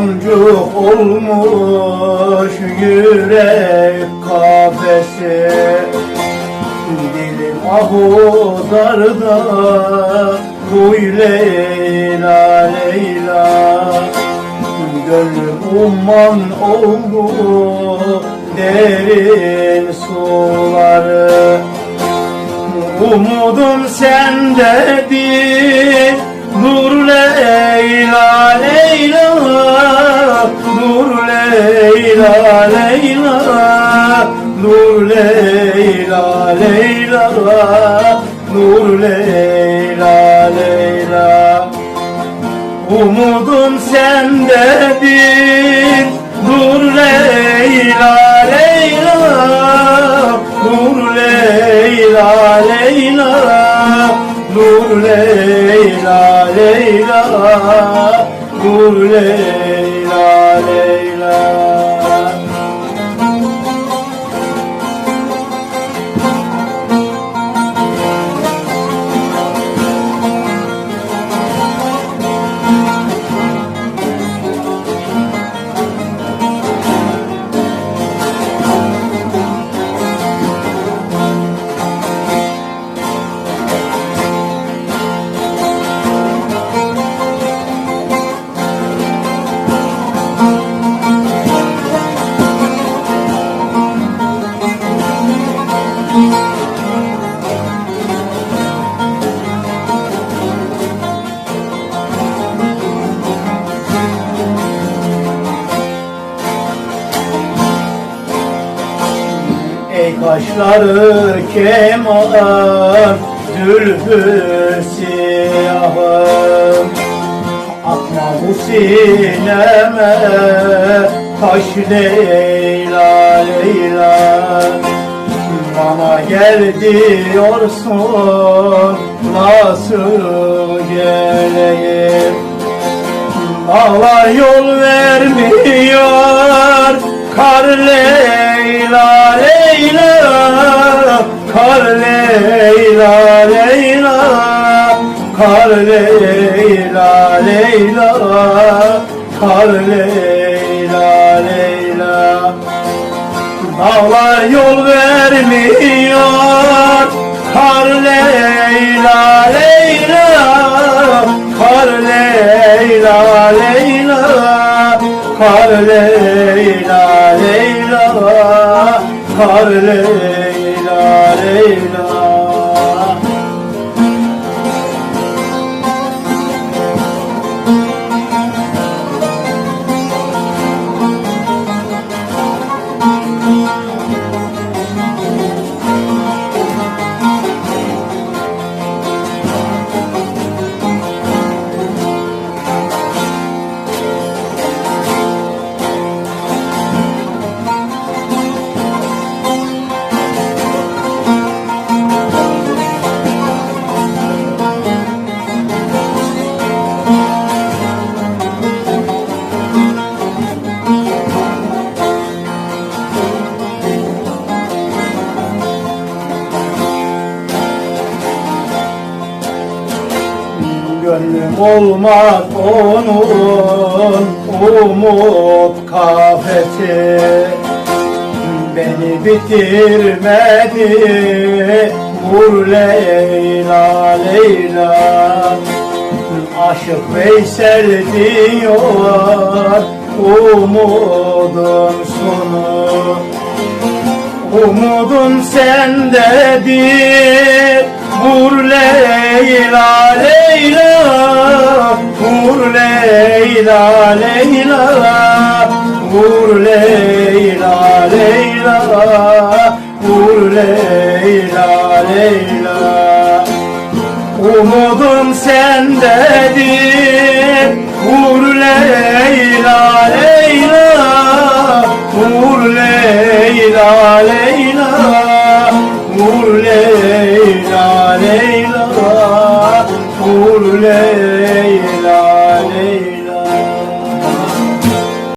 Boncuk olmuş yürek kafesi Dilim ahudarda Duy Leyla Leyla Gönlüm umman oldu derin suları. Umudum sendedir Leyla Leyla Dur Leyla Leyla Dur Leyla Leyla. Umudum sendedir Dur Leyla Leyla. Dur Leyla Leyla Dur Leyla Leyla. Dur Leyla Leyla Ey kaşları keman Zülfü siyahım? Atma bu sineme Taş Leyla Leyla. Bana gel diyorsun Nasıl geleyim? Dağlar yol vermiyor Kar Leyla Leyla Kar Leyla Leyla Kar Leyla Leyla Kar Leyla Leyla. Dağlar yol vermiyor Kar Leyla Leyla Kar Leyla Leyla Kar Leyla Leyla Gönlüm olmaz onun umut kafesi Beni bitirmedi vur Leyla Leyla. Aşık Veysel diyor umudun sonu Umudum sendedir. Vur Leyla Leyla. Vur Leyla Leyla. Vur Leyla